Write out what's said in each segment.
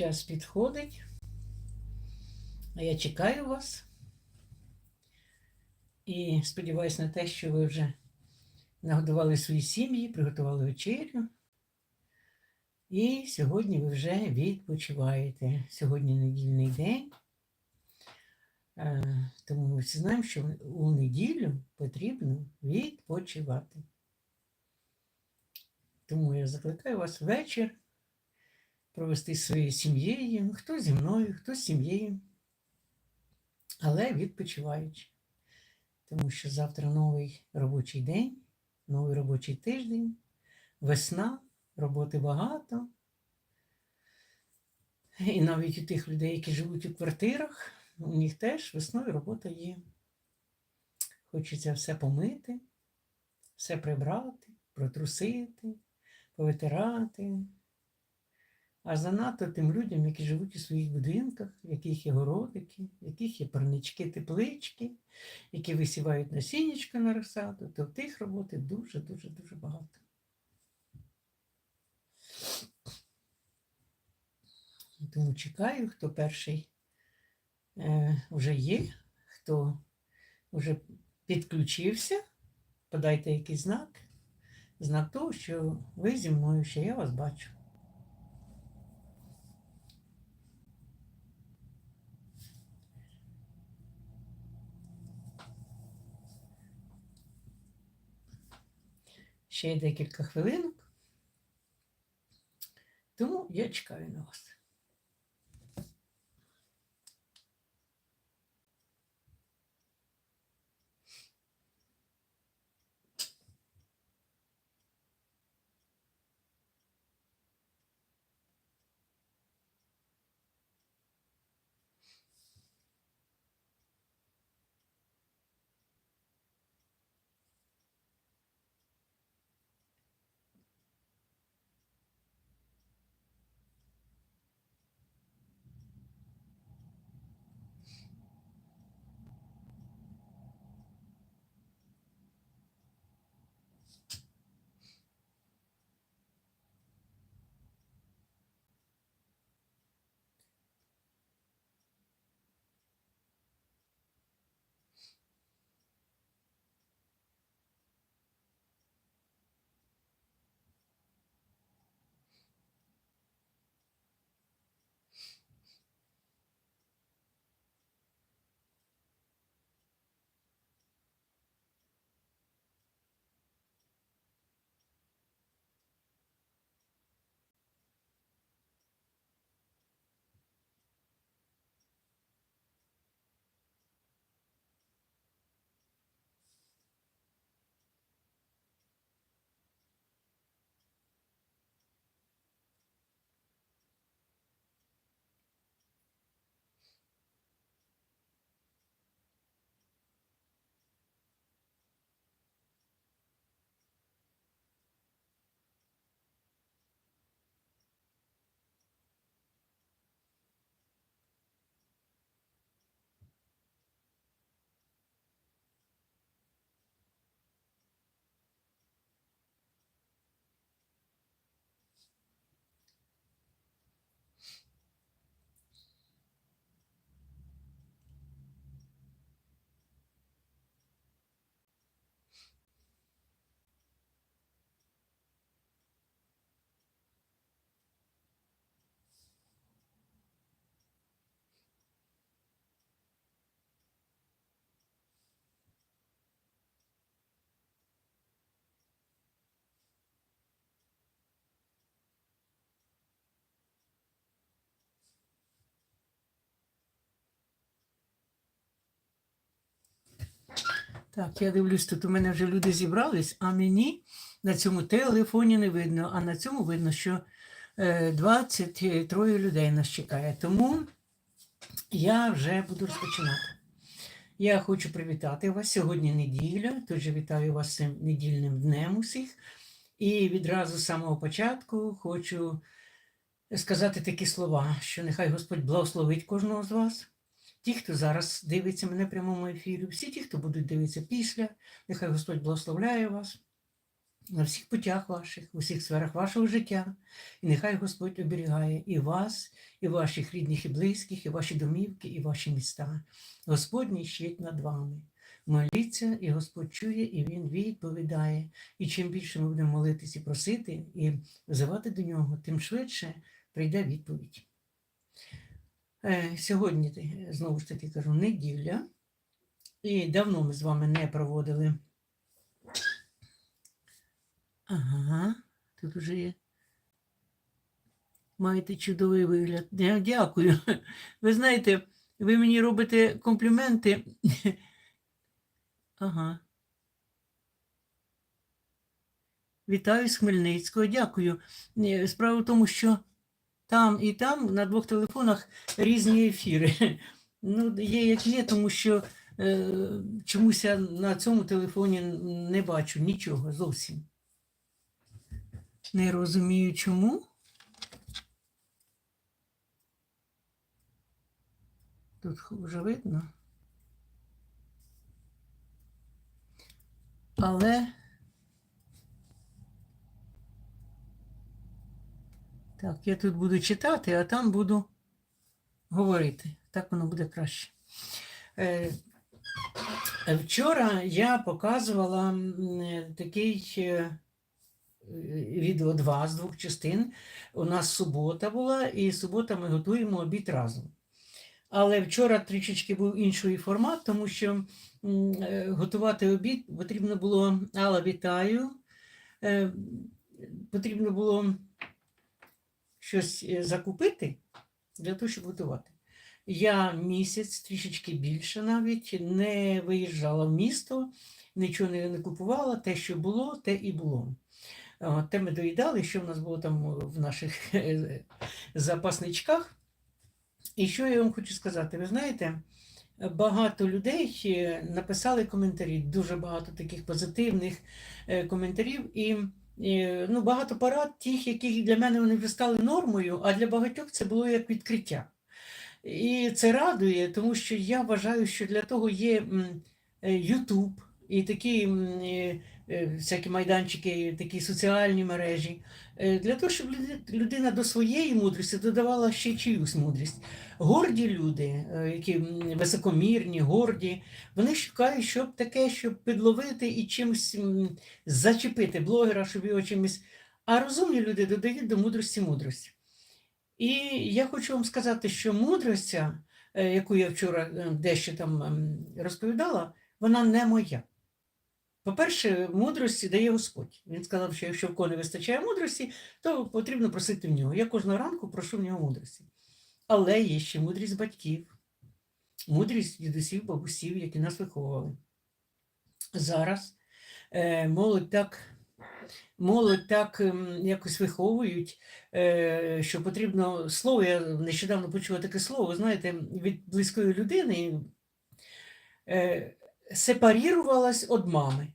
Час підходить. А я чекаю вас. І сподіваюся на те, що ви вже нагодували свої сім'ї, приготували вечерю. І сьогодні ви вже відпочиваєте. Сьогодні недільний день. Е, Тому ми всі знаємо, що у неділю потрібно відпочивати. Тому я закликаю вас вечір провести своєю сім'єю, хто зі мною, хто з сім'єю, але відпочиваючи. Тому що завтра новий робочий день, новий робочий тиждень, весна, роботи багато. І навіть у тих людей, які живуть у квартирах, у них теж весною робота є. Хочеться все помити, все прибрати, протрусити, повитирати. А занадто тим людям, які живуть у своїх будинках, в яких є городики, в яких є парнички, теплички, які висівають насіннячка на розсаду, то тих роботи дуже-дуже дуже багато. Тому чекаю, хто перший е, вже є, хто вже підключився, подайте якийсь знак, знак того, що ви зі мною, що я вас бачу. Ще декілька хвилинок. Тому я чекаю на вас. Так, я дивлюсь, тут у мене вже люди зібрались, а мені на цьому телефоні не видно, а на цьому видно, що е, 23 людей нас чекає. Тому я вже буду розпочинати. Я хочу привітати вас. Сьогодні неділя, тож вітаю вас цим недільним днем усіх. І відразу з самого початку хочу сказати такі слова, що нехай Господь благословить кожного з вас. Ті, хто зараз дивиться мене в прямому ефірі, всі ті, хто будуть дивитися після, нехай Господь благословляє вас. на всіх путях ваших, у всіх сферах вашого життя. І нехай Господь оберігає і вас, і ваших рідних і близьких, і ваші домівки, і ваші міста. Господній щит над вами. Моліться, і Господь чує, і Він відповідає. І чим більше ми будемо молитись і просити, і взивати до нього, тим швидше прийде відповідь. Е, Сьогодні, е, знову ж таки кажу, неділя. І давно ми з вами не проводили. Ага, тут уже є. Маєте чудовий вигляд. Дя- Дякую. Ви знаєте, ви мені робите компліменти. Ага. Вітаю з Хмельницького, дякую. Е, Справа в тому, що там і там на двох телефонах різні ефіри. Ну, є як є, тому що е, чомусь я на цьому телефоні не бачу нічого зовсім. Не розумію чому. Тут вже видно. Але так, я тут буду читати, а там буду говорити. Так воно буде краще. Е, Вчора я показувала е, такий е, відео два з двох частин. У нас субота була, і субота ми готуємо обід разом. Але вчора трішечки був інший формат, тому що е, готувати обід потрібно було Алла, вітаю. Е, Потрібно було щось е, закупити для того, щоб готувати. Я місяць, трішечки більше навіть, не виїжджала в місто, нічого не, купувала, те, що було, те і було. Те ми доїдали, що в нас було там в наших е, запасничках. І що я вам хочу сказати? Ви знаєте, багато людей е, написали коментарі, дуже багато таких позитивних е, коментарів. І е, ну, багато порад, тих, яких для мене вони вже стали нормою, а для багатьох це було як відкриття. І це радує, тому що я вважаю, що для того є е, YouTube і такі е, всякі майданчики, такі соціальні мережі, е, для того, щоб людина до своєї мудрості додавала ще чиюсь мудрість. Горді люди, е, які високомірні, горді, вони шукають, щоб таке, щоб підловити і чимось зачепити блогера, щоб його чимось. А розумні люди додають до мудрості мудрості. І я хочу вам сказати, що мудрість, е, яку я вчора е, дещо там ем, розповідала, вона не моя. По-перше, мудрості дає Господь. Він сказав, що якщо в кого не вистачає мудрості, то потрібно просити в нього. Я кожного ранку прошу в нього мудрості. Але є ще мудрість батьків, мудрість дідусів, бабусів, які нас виховували. Зараз е, молодь так, молодь так ем, якось виховують, е, що потрібно слово. Я нещодавно почула таке слово, знаєте, від близької людини е, сепарірувалась від мами.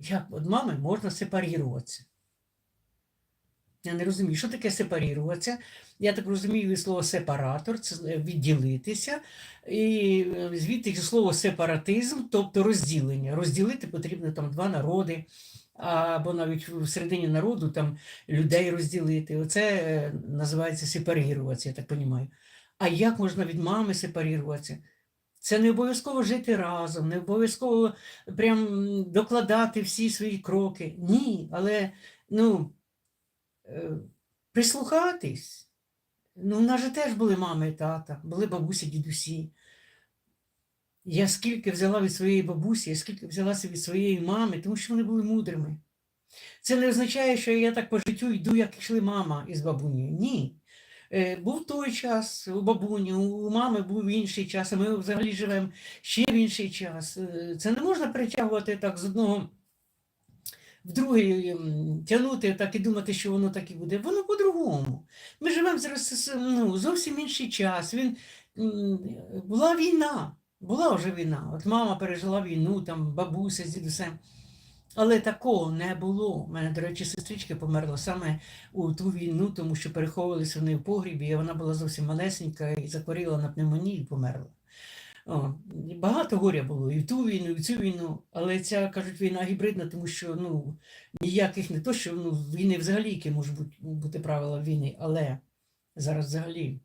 Як від мами можна сепаріруватися? Я не розумію, що таке сепаріруватися. Я так розумію від слова сепаратор, це відділитися. І е, звідти слово сепаратизм, тобто розділення. Розділити потрібно там два народи, або навіть всередині народу там людей розділити. Оце е, називається сепаріруватися, я так розумію. А як можна від мами сепаріруватися? Це не обов'язково жити разом, не обов'язково прям докладати всі свої кроки. Ні, але ну, е, прислухатись. Ну, в нас же теж були мами і тата, були бабусі, дідусі. Я скільки взяла від своєї бабусі, я скільки взяла від своєї мами, тому що вони були мудрими. Це не означає, що я так по життю йду, як йшли мама із бабунею. Ні. Е, Був той час у бабуні, у мами був інший час, а ми взагалі живемо ще в інший час. Е, Це не можна перетягувати так з одного в другий, м, тягнути так і думати, що воно так і буде. Воно по-другому. Ми живемо зараз ну, зовсім інший час. Він, була війна, була вже війна. От мама пережила війну, там бабуся з дідусем. Але такого не було. У мене, до речі, сестричка померла саме у ту війну, тому що переховувалися вони в погрібі, і вона була зовсім малесенька і захворіла на пневмонію і померла. О, багато горя було і в ту війну, і в цю війну, але ця, кажуть, війна гібридна, тому що ну, ніяких не то, що ну, війни взагалі, які можуть бути, правила війни, але зараз взагалі.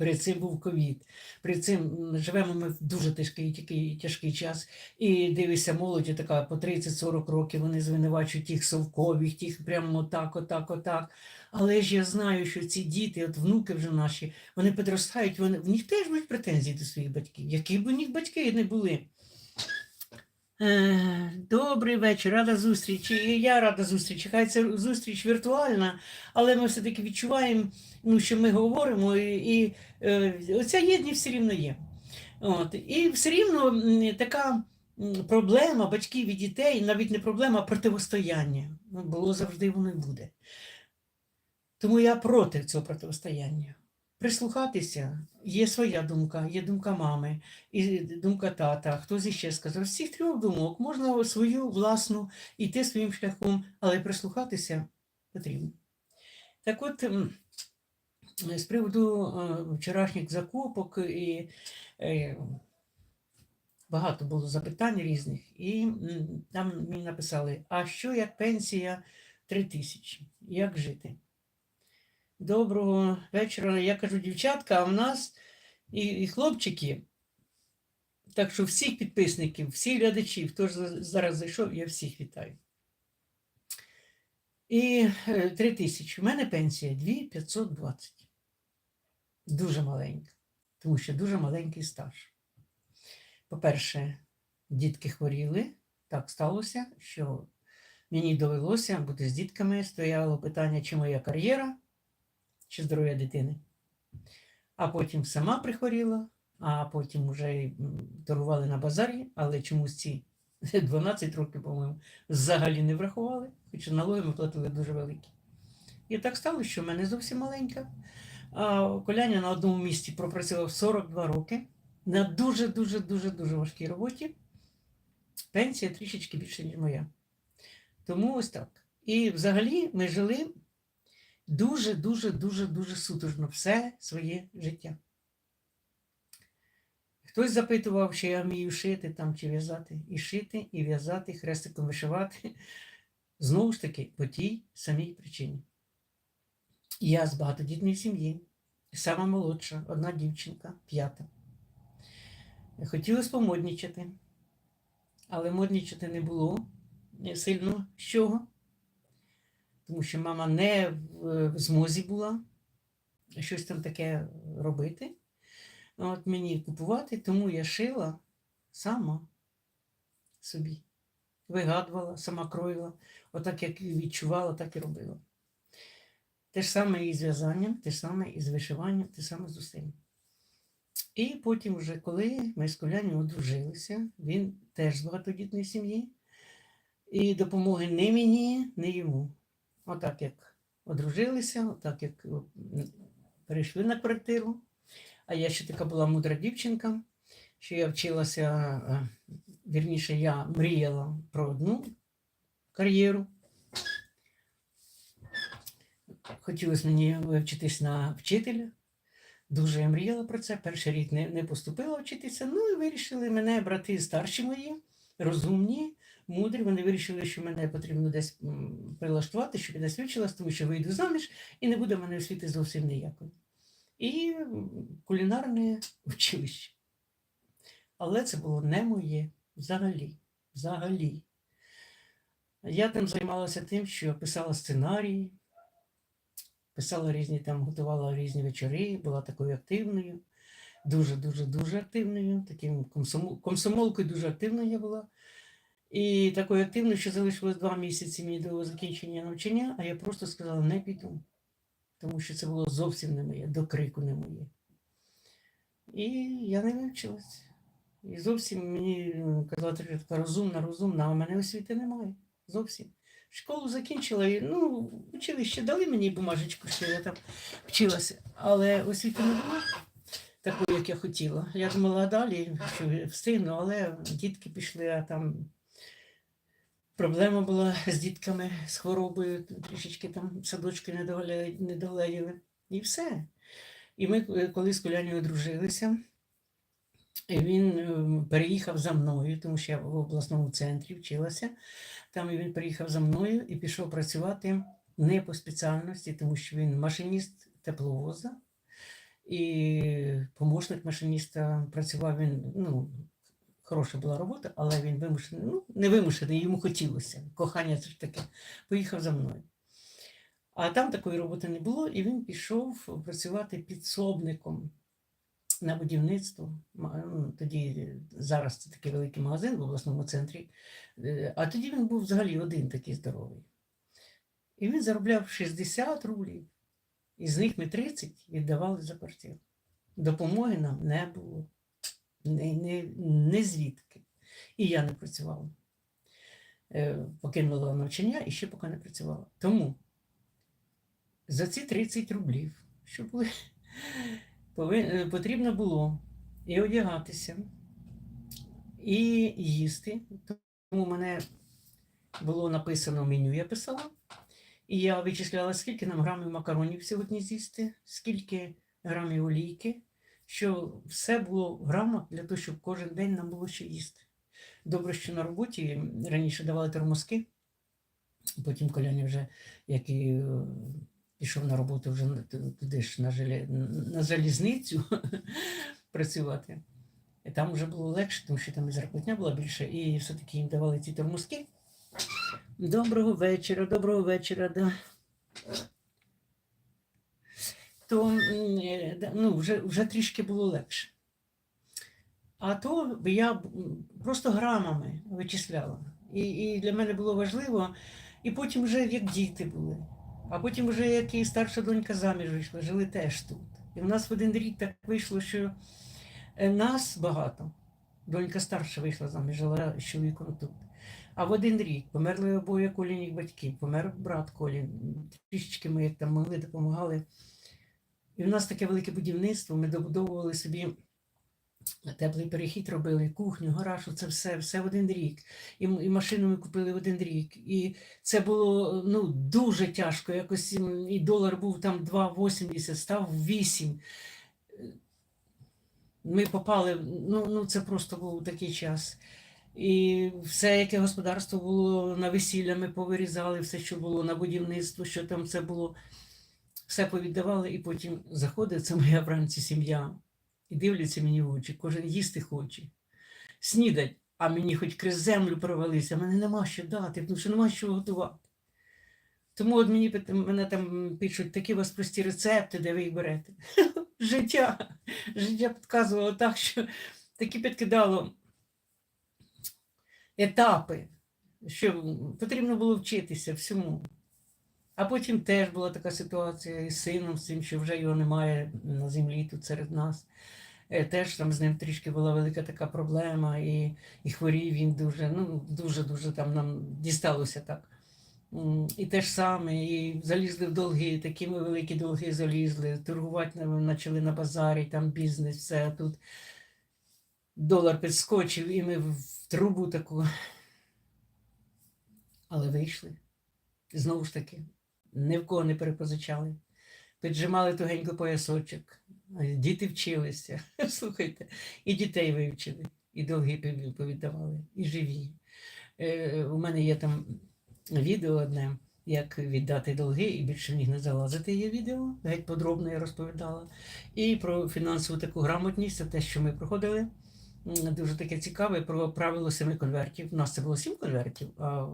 Перед цим був ковід. Перед цим живемо ми в дуже тяжкий, тяжкий, тяжкий час. І дивишся, молоді така по 30-40 років вони звинувачують тих совкових, тих прямо отак, отак, отак. Але ж я знаю, що ці діти, от внуки вже наші, вони підростають, вони, в них теж будуть претензії до своїх батьків, які б у них батьки не були. Е, Добрий вечір, рада зустрічі. І я рада зустрічі. Хай це зустріч віртуальна, але ми все-таки відчуваємо, ну, що ми говоримо, і, і е, оця єдність все рівно є. От. І все рівно така проблема батьків і дітей, навіть не проблема, а противостояння. Ну, було завжди, воно і буде. Тому я проти цього протистояння. Прислухатися, є своя думка, є думка мами, і думка тата, хтось іще сказав. З цих трьох думок можна свою власну йти своїм шляхом, але прислухатися потрібно. Так от, з приводу е, вчорашніх закупок і е, багато було запитань різних, і там мені написали: а що як пенсія 3 тисячі? Як жити? Доброго вечора. Я кажу, дівчатка, а в нас і, і хлопчики. Так що всіх підписників, всіх глядачів, хто ж зараз зайшов, я всіх вітаю. І е, 3 тисячі. У мене пенсія 2520. Дуже маленька, тому що дуже маленький стаж. По-перше, дітки хворіли. Так сталося, що мені довелося бути з дітками. Стояло питання, чи моя кар'єра, чи здоров'я дитини. А потім сама прихворіла, а потім вже й, торгували на базарі, але чомусь ці 12 років, по-моєму, взагалі не врахували, хоча налоги ми платили дуже великі. І так сталося, що в мене зовсім маленька. А Коляня на одному місці пропрацював 42 роки на дуже-дуже дуже дуже важкій роботі. Пенсія трішечки більше, ніж моя. Тому ось так. І взагалі ми жили дуже, дуже, дуже, сутужно все своє життя. Хтось запитував, чи я вмію шити там чи в'язати. І шити, і в'язати, хрестиком вишивати. Знову ж таки, по тій самій причині. Я з багатодітної сім'ї, сама молодша, одна дівчинка, п'ята. Хотілося помоднічати, але моднічати не було сильно з чого тому що мама не в змозі була щось там таке робити. От мені купувати, тому я шила сама собі. Вигадувала, сама кроїла, отак як відчувала, так і робила. Те ж саме і з в'язанням, те ж саме і з вишиванням, те саме з усім. І потім, вже, коли ми з Коляною одружилися, він теж з багатодітної сім'ї, і допомоги не мені, не йому. Отак як одружилися, отак як перейшли на квартиру. А я ще така була мудра дівчинка, що я вчилася, е, вірніше, я мріяла про одну кар'єру. Хотілося мені вчитись на вчителя. Дуже я мріяла про це. Перший рік не, не поступила вчитися. Ну і вирішили мене брати старші мої, розумні, мудрі. Вони вирішили, що мене потрібно десь прилаштувати, щоб я десь тому що вийду заміж і не буде в мене освіти зовсім ніякої. І кулінарне училище. Але це було не моє взагалі. Взагалі. Я там займалася тим, що писала сценарії, писала різні там, готувала різні вечори, була такою активною, дуже-дуже дуже активною, таким комсомол, комсомолкою дуже активною я була. І такою активною, що залишилось два місяці мені до закінчення навчання, а я просто сказала, не піду. Тому що це було зовсім не моє, до крику не моє. І я не вивчилась. І зовсім мені е, казала, що така розумна, розумна, а в мене освіти немає. Зовсім. Школу закінчила, і, ну, училище дали мені бумажечку, що я там вчилася, але освіти не було такої, як я хотіла. Я думала, далі що встигну, але дітки пішли, а там проблема була з дітками, з хворобою, трішечки там садочки не догляділи. І все. І ми, е, коли з Коляною одружилися, він е, переїхав за мною, тому що я в обласному центрі вчилася. Там він приїхав за мною і пішов працювати не по спеціальності, тому що він машиніст тепловоза і помощник машиніста працював він, ну, хороша була робота, але він вимушений, ну, не вимушений, йому хотілося. Кохання це ж таке. Поїхав за мною. А там такої роботи не було, і він пішов працювати підсобником на будівництво. Ну, Тоді зараз це такий великий магазин в обласному центрі. Е, А тоді він був взагалі один такий здоровий. І він заробляв 60 рублів. Із них ми 30 віддавали за квартиру. Допомоги нам не було. Не, не, не звідки. І я не працювала. Е, Покинула навчання і ще поки не працювала. Тому за ці 30 рублів, що були, е, потрібно було і одягатися, і їсти. Тому мене було написано меню, я писала. І я вичисляла, скільки нам грамів макаронів сьогодні з'їсти, скільки грамів олійки, що все було грамах для того, щоб кожен день нам було що їсти. Добре, що на роботі раніше давали термоски, потім Коляні вже, як і е, пішов на роботу вже туди ж на, желе- на залізницю працювати. І там вже було легше, тому що там і зарплатня була більше, і все-таки їм давали ці термоски. Доброго вечора, доброго вечора. Да. То ну, вже, вже трішки було легше. А то я просто грамами вичисляла. І, і для мене було важливо, і потім вже як діти були. А потім вже як і старша донька заміж вийшла, жили теж тут. І в нас в один рік так вийшло, що е, нас багато. Донька старша вийшла заміж, жила з чоловіком тут. А в один рік померли обоє колініх батьків, помер брат Колін. Трішечки ми як там могли, допомагали. І в нас таке велике будівництво, ми добудовували собі теплий перехід робили, кухню, гараж, це все, все в один рік. І, і машину ми купили в один рік. І це було ну, дуже тяжко. Якось і долар був там 2,80, став 8. Ми попали, ну, ну це просто був такий час. І все, яке господарство було на весілля, ми повирізали, все, що було на будівництво, що там це було, все повіддавали, і потім заходить це моя вранці сім'я, і дивляться мені в очі, кожен їсти хоче, снідать, а мені хоч крізь землю провалися, мене нема що дати, тому що нема що готувати. Тому от мені мене там пишуть, такі у вас прості рецепти, де ви їх берете. Життя. Життя підказувало так, що таки підкидало етапи, що потрібно було вчитися всьому. А потім теж була така ситуація із сином, з цим, що вже його немає на землі тут серед нас. Е, Теж там з ним трішки була велика така проблема, і, і хворів він дуже, ну, дуже-дуже там нам дісталося так. І те ж саме, і залізли в долги, такі ми великі долги залізли, торгувати почали на базарі, там бізнес, все. А тут долар підскочив, і ми в трубу таку. Але вийшли. Знову ж таки, ні в кого не перепозичали. Піджимали тугенько поясочок. Діти вчилися. Слухайте, і дітей вивчили, і долги пові- повіддавали, і живі. Е, У мене є там відео одне, як віддати долги, і більше в них не залазити є відео, геть подробно я розповідала. І про фінансову таку грамотність, це те, що ми проходили. Дуже таке цікаве про правило семи конвертів. У нас це було сім конвертів, а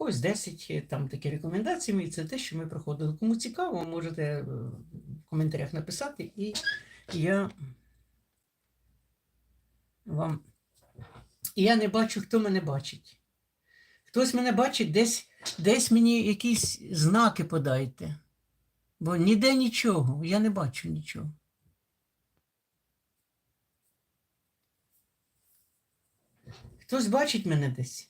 когось 10, там такі рекомендації. Це те, що ми проходили. Кому цікаво, можете е, в коментарях написати, і я вам. І я не бачу, хто мене бачить. Хтось мене бачить, десь, десь мені якісь знаки подайте. Бо ніде нічого, я не бачу нічого. Хтось бачить мене десь?